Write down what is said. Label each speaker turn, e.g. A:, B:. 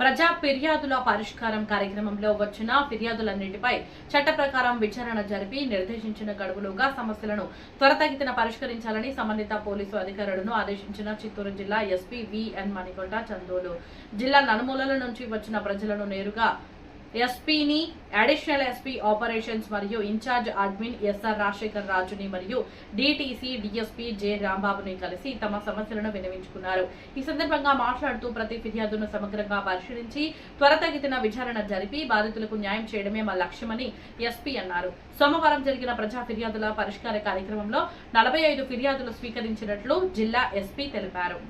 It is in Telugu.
A: ప్రజా ఫిర్యాదుల పరిష్కారం కార్యక్రమంలో వచ్చిన ఫిర్యాదులన్నింటిపై చట్ట ప్రకారం విచారణ జరిపి నిర్దేశించిన గడువులుగా సమస్యలను త్వరతగితిన పరిష్కరించాలని సంబంధిత పోలీసు అధికారులను ఆదేశించిన చిత్తూరు జిల్లా ఎస్పీ విఎన్ మణికొండ చందోలు. జిల్లా నలుమూలల నుంచి వచ్చిన ప్రజలను నేరుగా ఎస్పీని అడిషనల్ ఎస్పీ ఆపరేషన్స్ మరియు incharge admin S R Rajasekhar రాజుని మరియు డిటిసి డిఎస్పీ జె రాంబాబుని కలిసి తమ సమస్యలను వినవించుకున్నారు ఈ సందర్భంగా మాట్లాడుతూ ప్రతి ఫిర్యాదును సమగ్రంగా పరిశీలించి త్వరతగితిన విచారణ జరిపి బాధితులకు న్యాయం చేయడమే మా లక్ష్యమని ఎస్పీ అన్నారు. సోమవారం జరిగిన ప్రజా ఫిర్యాదుల పరిష్కార కార్యక్రమంలో నలభై ఐదు ఫిర్యాదులు స్వీకరించినట్లు జిల్లా ఎస్పీ తెలిపారు.